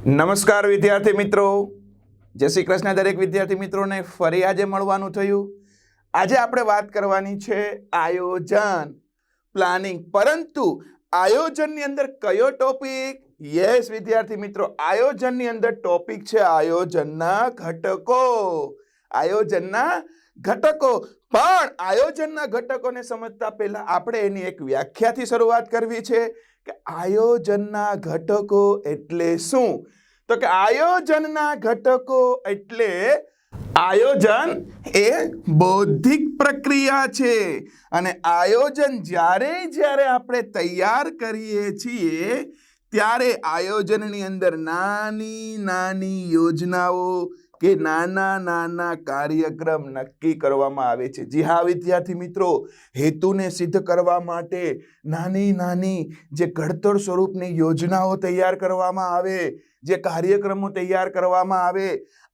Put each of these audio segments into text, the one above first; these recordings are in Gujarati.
નમસ્કાર વિદ્યાર્થી મિત્રો. જય શ્રી કૃષ્ણ દરેક વિદ્યાર્થી મિત્રોને ફરી આજે મળવાનું થયું. આજે આપણે વાત કરવાની છે આયોજન. પ્લાનિંગ પરંતુ આયોજનની અંદર કયો ટોપિક યસ વિદ્યાર્થી મિત્રો, આયોજનની અંદર ટોપિક છે આયોજનના ઘટકો. આયોજનના ઘટકો. પણ આયોજનના ઘટકોને સમજતા પહેલા આપણે એની એક વ્યાખ્યાથી શરૂઆત કરવી છે. કે આયોજનના ઘટકો એટલે શું? તો કે આયોજનના ઘટકો એટલે આયોજન એ બૌદ્ધિક પ્રક્રિયા છે. અને આયોજન જ્યારે જ્યારે આપણે તૈયાર કરીએ છીએ, ત્યારે આયોજનની અંદર નાની નાની યોજનાઓ કે નાના નાના કાર્યક્રમ નક્કી કરવામાં આવે છે. જી હા, વિદ્યાર્થી મિત્રો, હેતુને સિદ્ધ કરવા માટે નાની નાની જે ઘડતર સ્વરૂપની યોજનાઓ તૈયાર કરવામાં આવે, જે કાર્યક્રમો તૈયાર કરવામાં આવે,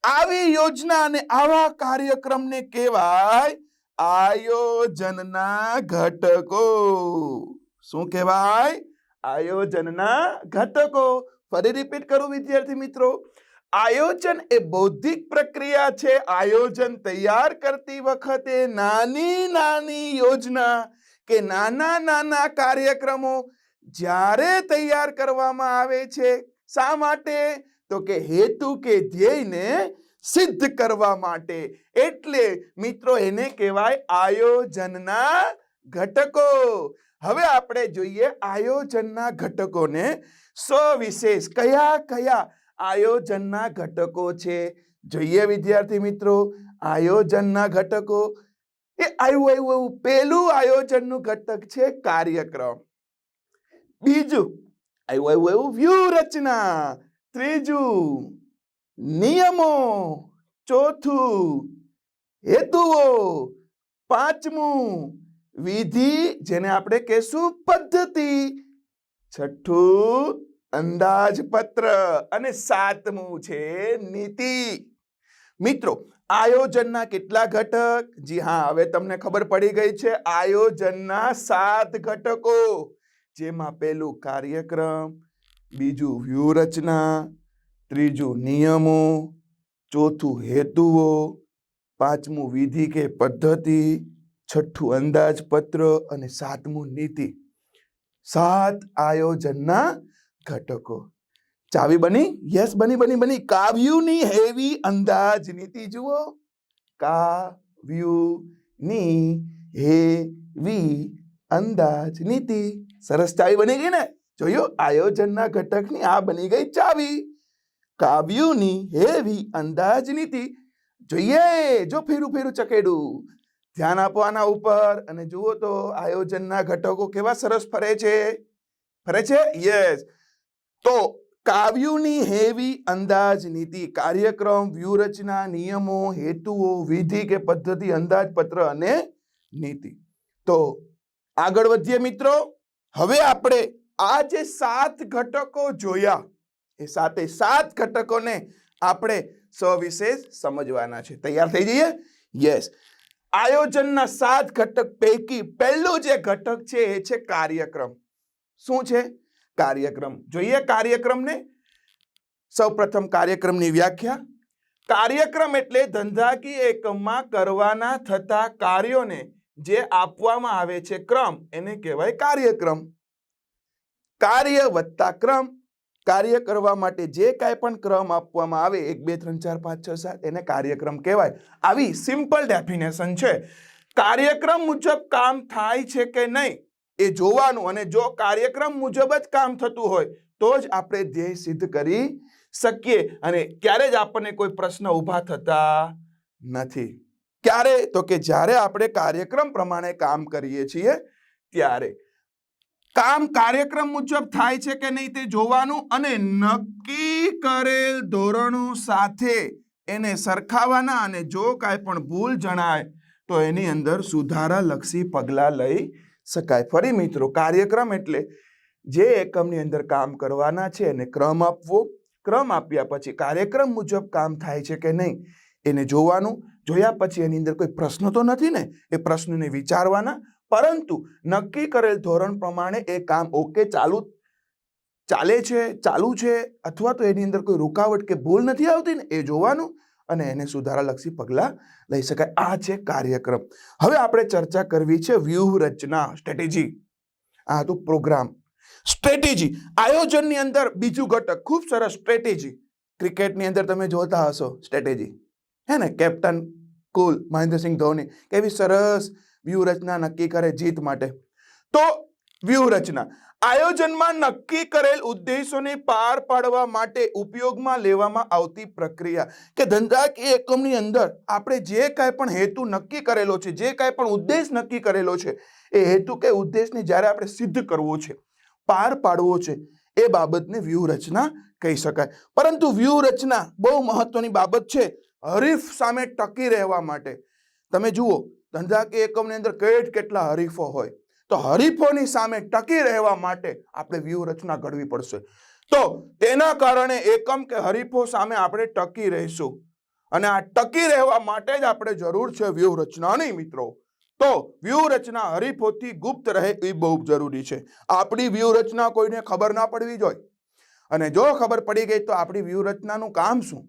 આવી યોજના અને આવા કાર્યક્રમને કહેવાય આયોજનના ઘટકો. શું કહેવાય? આયોજનના ઘટકો. ફરી રિપીટ કરું વિદ્યાર્થી મિત્રો. આયોજન એ બૌદ્ધિક પ્રક્રિયા છે. આયોજન તૈયાર કરતી વખતે નાની નાની યોજના કે નાના નાના કાર્યક્રમો જ્યારે તૈયાર કરવામાં આવે છે, શા માટે? તો કે હેતુ કે ધ્યેયને સિદ્ધ કરવા માટે. એટલે મિત્રો એને કહેવાય આયોજનના ઘટકો. હવે આપણે જોઈએ આયોજનના ઘટકોને. સવિશેષ કયા કયા આયોજનના ઘટકો છે. જોઈએ વિદ્યાર્થી મિત્રો, આયોજનના ઘટકો. એ આવ્યું આવ્યું એવું પેલું આયોજનનું ઘટક છે કાર્યક્રમ. બીજું આવ્યું આવ્યું એવું વ્યૂહરચના. ત્રીજું નિયમો. ચોથું હેતુઓ. પાંચમું વિધિ, જેને આપણે કહેશું પદ્ધતિ. છઠ્ઠું અંદાજપત્ર અને સાતમું છે નીતિ. મિત્રો, આયોજનના કેટલા ઘટક? જી હા, હવે તમને ખબર પડી ગઈ છે, આયોજનના સાત ઘટકો. જેમાં પેલું કાર્યક્રમ, બીજું વ્યૂહરચના, ત્રીજું નિયમો, ચોથું હેતુઓ, પાંચમું વિધિ કે પદ્ધતિ, છઠ્ઠું અંદાજપત્ર અને સાતમું નીતિ. સાત આયોજનના ઘટકો. ચાવી બની? યસ, બની બની બની. કાવ્યુની હેવી અંદાજ નીતિ જુઓ. કાવ્યુની હેવી અંદાજ નીતિ. સરસ ચાવી બની ગઈ ને? જોયું? આયોજનના ઘટકની આ બની ગઈ ચાવી. કાવ્યુની હેવી અંદાજ નીતિ. જોઈએ, જો ફેરું ફેરું ચકેડું. ધ્યાન આપવાના ઉપર. અને જુઓ તો આયોજનના ઘટકો કેવા સરસ ફરે છે. ફરે છે? યસ. તો કાવ્યુની હેવી અંદાજ, નીતિ, કાર્યક્રમ, વ્યૂહરચના, નિયમો, હેતુઓ, વિધિ કે પદ્ધતિ, અંદાજપત્ર અને નીતિ. તો આગળ વધીએ મિત્રો. હવે આપણે આ જે સાત ઘટકો જોયા, એ સાતે સાત ઘટકોને આપણે સવિશેષ સમજવાના છે. તૈયાર થઈ જઈએ? યસ આયોજનના સાત ઘટક પૈકી પહેલું જે ઘટક છે, એ છે કાર્યક્રમ. શું છે? કાર્યક્રમ. જોઈએ કાર્યક્રમને. સૌપ્રથમ કાર્યક્રમની વ્યાખ્યા. કાર્યક્રમ એટલે ધંધાકીય એકમમાં કરવાના થતા કાર્યોને જે આપવામાં આવે છે ક્રમ, એને કહેવાય કાર્યક્રમ. કાર્ય વત્તા ક્રમ. કાર્ય કરવા માટે જે કાંઈ પણ ક્રમ આપવામાં આવે, એક, બે, ત્રણ, ચાર, પાંચ, છ, સાત, એને કાર્યક્રમ કહેવાય. આવી સિમ્પલ ડેફિનેશન છે. કાર્યક્રમ મુજબ કામ થાય છે કે નહીં? એ જોવાનું અને જો કાર્યક્રમ મુજબ જ કામ થતું હોય, તો જ આપણે ધ્યેય સિદ્ધ કરી શકીએ. અને ક્યારે જ આપણને કોઈ પ્રશ્ન ઊભા થતા નથી. ક્યારે? તો કે જ્યારે આપણે કાર્યક્રમ પ્રમાણે કામ કરીએ છીએ, ત્યારે. કામ કાર્યક્રમ મુજબ થાય છે કે નહીં તે જોવાનું અને નક્કી કરેલ ધોરણો સાથે એને સરખાવવાના અને જો કાંઈ પણ ભૂલ જણાય, તો એની અંદર સુધારા લક્ષી પગલાં લઈ શકાય. ફરી મિત્રો કાર્યક્રમ એટલે જે એકમની અંદર કામ કરવાના છે એને ક્રમ આપવો. ક્રમ આપ્યા પછી કાર્યક્રમ મુજબ કામ થાય છે કે નહીં એને જોવાનું. જોયા પછી એની અંદર કોઈ પ્રશ્ન તો નથી ને? એ પ્રશ્નને વિચારવાના. પરંતુ નક્કી કરેલ ધોરણ પ્રમાણે એ કામ ઓકે ચાલુ ચાલે છે ચાલુ છે અથવા તો એની અંદર કોઈ રૂકાવટ કે ભૂલ નથી આવતી ને એ જોવાનું. અને એને સુધારાલક્ષી પગલાં લઈ શકાય. આ છે કાર્યક્રમ. હવે આપણે ચર્ચા કરવી છે વ્યૂહરચના સ્ટ્રેટેજી. આ હતું પ્રોગ્રામ. સ્ટ્રેટેજી. આયોજનની અંદર બીજું ઘટક. ખૂબ સરસ સ્ટ્રેટેજી. ક્રિકેટની અંદર તમે જોતા હશો સ્ટ્રેટેજી. હે ને? Captain cool Mahendra Singh Dhoni. કેવી સરસ વ્યૂહરચના નક્કી કરે જીત માટે. તો વ્યૂહરચના. આયોજનમાં નક્કી કરેલ ઉદ્દેશોને પાર પાડવા માટે ઉપયોગમાં લેવામાં આવતી પ્રક્રિયા કે ધંધાકીય એકમની અંદર આપણે જે કાંઈ પણ હેતુ નક્કી કરેલો છે, જે કાંઈ પણ ઉદ્દેશ નક્કી કરેલો છે, એ હેતુ કે ઉદ્દેશને જ્યારે આપણે સિદ્ધ કરવો છે, પાર પાડવો છે, એ બાબતને વ્યૂહરચના કહી શકાય. પરંતુ વ્યૂહરચના બહુ મહત્વની બાબત છે, હરીફ સામે ટકી રહેવા માટે. તમે જુઓ, ધંધાકીય એકમની અંદર કેટ કેટલા હરીફો હોય. તો હરીફોની સામે ટકી રહેવા માટે આપણે વ્યૂહરચના ઘડવી પડશે. તો તેના કારણે એકમ કે હરીફો સામે આપણે ટકી રહીશું. અને આ ટકી રહેવા માટે જ આપણે જરૂર છે વ્યૂહરચનાની મિત્રો. તો વ્યૂહરચના હરીફોથી ગુપ્ત રહે એ બહુ જરૂરી છે. આપણી વ્યૂહરચના કોઈને ખબર ના પડવી જોઈએ. અને જો ખબર પડી ગઈ તો આપણી વ્યૂહરચનાનું કામ શું?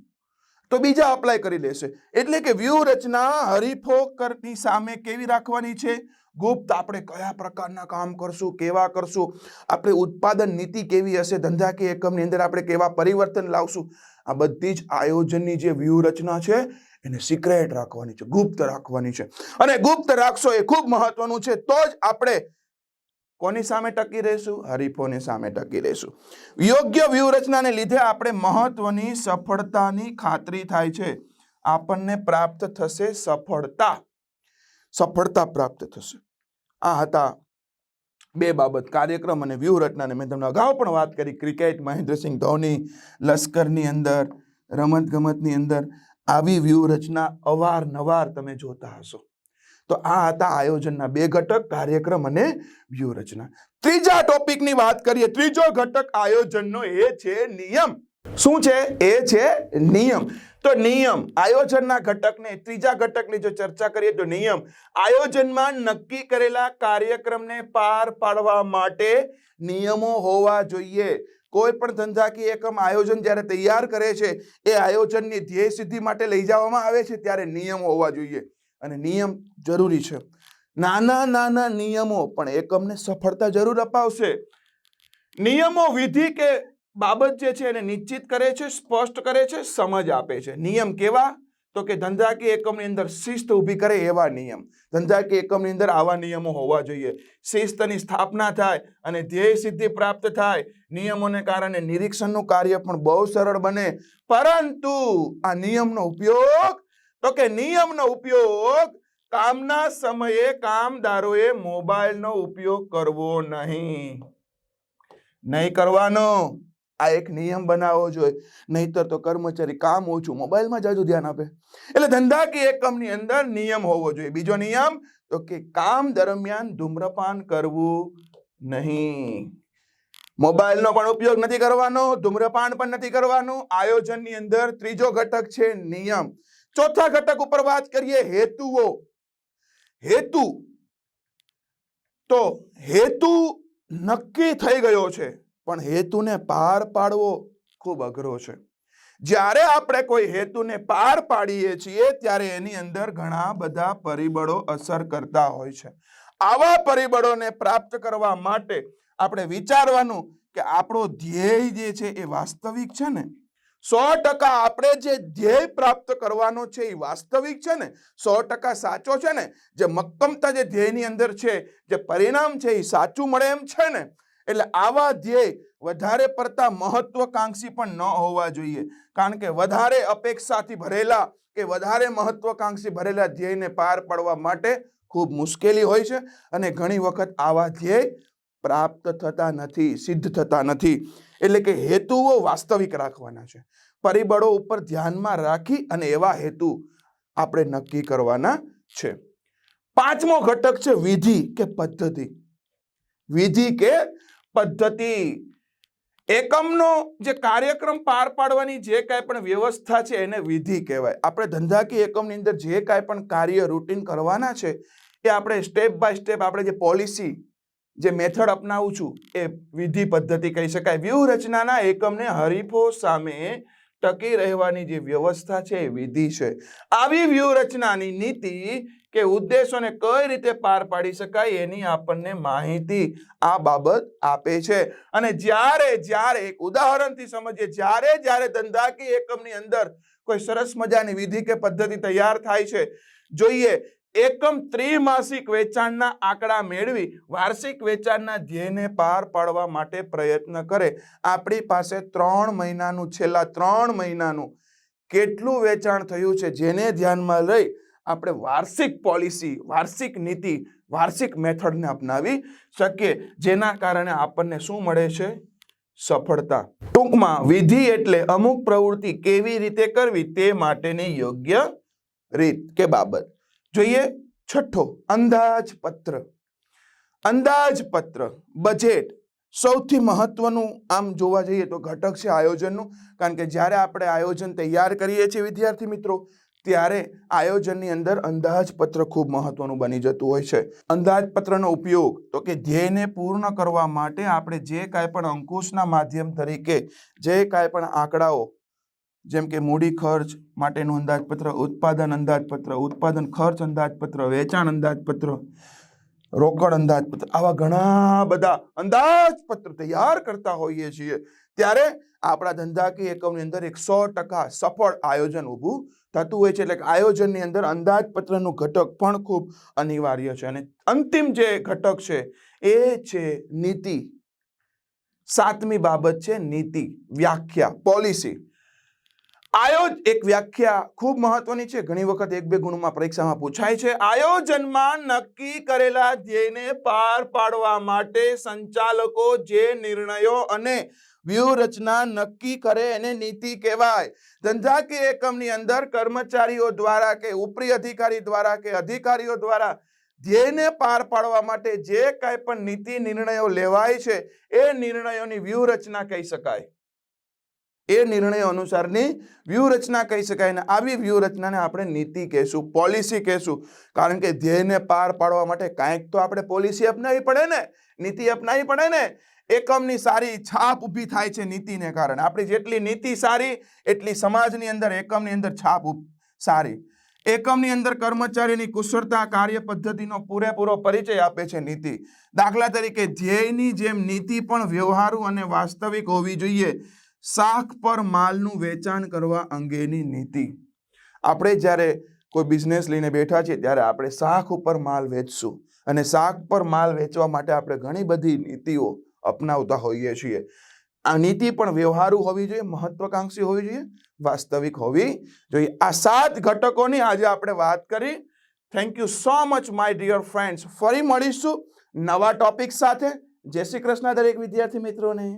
તો બીજા અપ્લાય કરી લેશે. એટલે કે વ્યૂહરચના હરીફો કરની સામે કેવી રાખવાની છે? ગુપ્ત આપણે કયા પ્રકારના કામ કરશું, કેવા કરશું, આપણે ઉત્પાદન નીતિ કેવી હશે, ધંધાકીય એકમની અંદર આપણે કેવા પરિવર્તન લાવશું, આ બધી જ આયોજનની જે વ્યૂહરચના છે એને સિક્રેટ રાખવાની છે, ગુપ્ત રાખવાની છે. અને ગુપ્ત રાખશો એ ખૂબ મહત્વનું છે, તો જ આપણે કોની સામે ટકી રહીશું? હરીફોની સામે ટકી રહીશું. યોગ્ય વ્યૂહરચનાને લીધે આપણે મહત્વની સફળતાની ખાતરી થાય છે. આપણને પ્રાપ્ત થશે સફળતા. સફળતા પ્રાપ્ત થશે. આ હતા બે બાબત, કાર્યક્રમ અને વ્યૂહરચનાને. મેં તમને અગાઉ પણ વાત કરી, ક્રિકેટ, મહેન્દ્રસિંહ ધોની, લશ્કરની અંદર રમત ગમતની અંદર, આવી વ્યૂહરચના અવારનવાર તમે જોતા હશો. તો આ હતા આયોજનના બે ઘટક, કાર્યક્રમ અને વ્યૂહરચના. ત્રીજા ટોપિકની વાત કરીએ, ત્રીજો ઘટક આયોજનનો એ છે નિયમ. શું છે? એ છે નિયમ. તો નિયમ, આયોજનના ઘટકને ત્રીજા ઘટકની જો ચર્ચા કરીએ તો નિયમ, આયોજનમાં નક્કી કરેલા કાર્યક્રમને પાર પાડવા માટે નિયમો હોવા જોઈએ. કોઈ પણ ધંધાકીય એકમ આયોજન જ્યારે તૈયાર કરે છે, એ આયોજનની ધ્યેય સિદ્ધિ માટે લઈ જવામાં આવે છે ત્યારે નિયમ હોવા જોઈએ. અને નિયમ જરૂરી છે. નાના નાના નિયમો પણ એકમને સફળતા જરૂર અપાવશે. નિયમો વિધિ કે બાબત જે છે એને નિશ્ચિત કરે છે, સ્પષ્ટ કરે છે, સમજ આપે છે. નિયમ કેવા? તો કે ધંધાકીય એકમની અંદર શિસ્ત ઊભી કરે એવા નિયમ. ધંધાકીય એકમની અંદર આવા નિયમો હોવા જોઈએ. શિસ્તની સ્થાપના થાય અને ધ્યેય સિદ્ધિ પ્રાપ્ત થાય. નિયમોને કારણે નિરીક્ષણનું કાર્ય પણ બહુ સરળ બને. પરંતુ આ નિયમનો ઉપયોગ, તો કે નિયમનો ઉપયોગ કામના સમયે કામદારોએ મોબાઈલનો ઉપયોગ કરવો નહીં. નહીં કરવાનો. આ એક નિયમ બનાવવો જોઈએ. નહીતર તો કર્મચારી કામ ઓછું મોબાઈલમાં જાજુ ધ્યાન આપે. એટલે ધંધાકીય એકમની અંદર નિયમ હોવો જોઈએ. બીજો નિયમ તો કે કામ દરમિયાન ધૂમ્રપાન કરવું નહીં. મોબાઈલનો પણ ઉપયોગ નથી કરવાનો, ધૂમ્રપાન પણ નથી કરવાનું. આયોજનની અંદર ત્રીજો ઘટક છે નિયમ. ચોથા ઘટક ઉપર વાત કરીએ હેતુઓ. હેતુ. તો હેતુ નક્કી થઈ ગયો છે. પણ હેતુને પાર પાડવો ખૂબ અઘરો છે. જ્યારે આપણે કોઈ હેતુને પાર પાડીએ છીએ, ત્યારે એની અંદર ઘણા બધા પરિબળો અસર કરતા હોય છે. આવા પરિબળોને પ્રાપ્ત કરવા માટે આપણે વિચારવાનું કે આપણો ધ્યેય જે છે એ વાસ્તવિક છે ને? સો ટકા આપણે જે ધ્યેય પ્રાપ્ત કરવાનો છે એ વાસ્તવિક છે ને? સો ટકા સાચો છે ને? જે મક્કમતા જે ધ્યેયની અંદર છે, જે પરિણામ છે એ સાચું મળે એમ છે ને? એટલે આવા ધ્યેય વધારે પડતા મહત્વકાંક્ષી પણ ન હોવા જોઈએ. કારણ કે વધારે અપેક્ષાથી ભરેલા કે વધારે મહત્વકાંક્ષી ભરેલા ધ્યેયને પાર પાડવા માટે ખૂબ મુશ્કેલી હોય છે અને ઘણી વખત આવા ધ્યેય પ્રાપ્ત થતા નથી, સિદ્ધ થતા નથી. એટલે કે હેતુઓ વાસ્તવિક રાખવાના છે. પરિબળો ઉપર ધ્યાનમાં રાખી અને એવા હેતુ આપણે નક્કી કરવાના છે. પાંચમો ઘટક છે વિધિ કે પદ્ધતિ. વિધિ કે પદ્ધતિ. એકમનો જે કાર્યક્રમ પાર પાડવાની જે કાંઈ પણ વ્યવસ્થા છે એને વિધિ કહેવાય. આપણે ધંધાકીય એકમની અંદર જે કાંઈ પણ કાર્ય રૂટીન કરવાના છે, એ આપણે સ્ટેપ બાય સ્ટેપ આપણે જે પોલિસી જે મેથડ અપનાવું છું, એ વિધિ પદ્ધતિ કહી શકાય. વ્યૂહરચનાના એકમને હરીફો સામે ટકી રહેવાની જે વ્યવસ્થા છે એ વિધિ છે. આવી વ્યૂહરચનાની નીતિ કે ઉદ્દેશોને કઈ રીતે પાર પાડી શકાય એની આપણને માહિતી આ બાબત આપે છે. અને જ્યારે જ્યારે, એક ઉદાહરણથી સમજીએ, જ્યારે જ્યારે ધંધાકીય એકમની અંદર કોઈ સરસ મજાની વિધિ કે પદ્ધતિ તૈયાર થાય છે, જોઈએ, એકમ ત્રિમાસિક વેચાણના આંકડા મેળવી વાર્ષિક વેચાણના ધ્યેયને પાર પાડવા માટે પ્રયત્ન કરે. આપણી પાસે ત્રણ મહિનાનું, છેલ્લા ત્રણ મહિનાનું કેટલું વેચાણ થયું છે, જેને ધ્યાનમાં લઈ આપણે વાર્ષિક પોલિસી, વાર્ષિક નીતિ, વાર્ષિક મેથડને અપનાવી શકીએ, જેના કારણે આપણને શું મળે છે? સફળતા. ટૂંકમાં, વિધિ એટલે અમુક પ્રવૃત્તિ કેવી રીતે કરવી તે માટેની યોગ્ય રીત કે બાબત. જોઈએ, છઠ્ઠો, અંદાજપત્ર. અંદાજપત્ર બજેટ સૌથી મહત્વનું આમ જોવા જઈએ તો ઘટક છે આયોજનનું. કારણ કે જ્યારે આપણે આયોજન તૈયાર કરીએ છીએ, વિદ્યાર્થી મિત્રો ત્યારે આયોજનની અંદર અંદાજપત્ર ખૂબ મહત્વનું બની જતું હોય છે. અંદાજપત્રનો ઉપયોગ, તો કે ધ્યેયને પૂર્ણ કરવા માટે આપણે જે કાંઈ પણ અંકુશના માધ્યમ તરીકે જે કાંઈ પણ આંકડાઓ, જેમ કે મૂડી ખર્ચ માટેનું અંદાજપત્ર, ઉત્પાદન અંદાજપત્ર, ઉત્પાદન ખર્ચ અંદાજપત્ર, વેચાણ અંદાજપત્ર, રોકડ અંદાજપત્ર, આવા ઘણા બધા અંદાજપત્ર તૈયાર કરતા હોઈએ છીએ. ત્યારે આપણા ધંધાકીય એકમની અંદર એક ટકા સફળ આયોજન ઊભું થતું હોય છે. એટલે આયોજનની અંદર અંદાજપત્રનું ઘટક પણ ખૂબ અનિવાર્ય છે. અને અંતિમ જે ઘટક છે એ છે નીતિ. સાતમી બાબત છે નીતિ, વ્યાખ્યા, પોલિસી. આયોજ એક વ્યાખ્યા ખૂબ મહત્વની છે. ઘણી વખત એક બે ગુણમાં પરીક્ષામાં પૂછાય છે. આયોજનમાં નક્કી કરેલા ધ્યેયને પાર પાડવા માટે સંચાલકો જે નિર્ણયો અને વ્યૂહરચના નક્કી કરે એને નીતિ કહેવાય. ધંધાકીય એકમની અંદર કર્મચારીઓ દ્વારા કે ઉપરી અધિકારી દ્વારા કે અધિકારીઓ દ્વારા ધ્યેયને પાર પાડવા માટે જે કાંઈ પણ નીતિ નિર્ણયો લેવાય છે, એ નિર્ણયોની વ્યૂહરચના કહી શકાય. એ નિર્ણયો અનુસારની વ્યૂહરચના કહી શકાય ને આવી વ્યૂહરચનાને આપણે નીતિ કહેશું, પોલિસી કહેશું. કારણ કે ધ્યેયને પાર પાડવા માટે કાંઈક તો આપણે પોલિસી અપનાવી પડે ને, નીતિ અપનાવી પડે ને એકમની સારી છાપ ઊભી થાય છે નીતિને કારણે. આપણી જેટલી નીતિ સારી, એટલી સમાજની અંદર, એકમની અંદર છાપ સારી. એકમની અંદર કર્મચારીની કુશળતા, કાર્ય પદ્ધતિનો પૂરેપૂરો પરિચય આપે છે નીતિ. દાખલા તરીકે, ધ્યેયની જેમ નીતિ પણ વ્યવહારુ અને વાસ્તવિક હોવી જોઈએ. શાક પર માલનું વેચાણ કરવા અંગેની નીતિ. આપણે જ્યારે કોઈ બિઝનેસ લઈને બેઠા છીએ, ત્યારે આપણે શાક ઉપર માલ વેચશું. અને શાક પર માલ વેચવા માટે આપણે ઘણી બધી નીતિઓ અપનાવતા હોઈએ છીએ. આ નીતિ પણ વ્યવહારુ હોવી જોઈએ, મહત્વકાંક્ષી હોવી જોઈએ, વાસ્તવિક હોવી જોઈએ. આ સાત ઘટકોની આજે આપણે વાત કરી. Thank you so much my dear friends ફરી મળીશું નવા ટોપિક સાથે. જય શ્રી કૃષ્ણ, દરેક વિદ્યાર્થી મિત્રોને.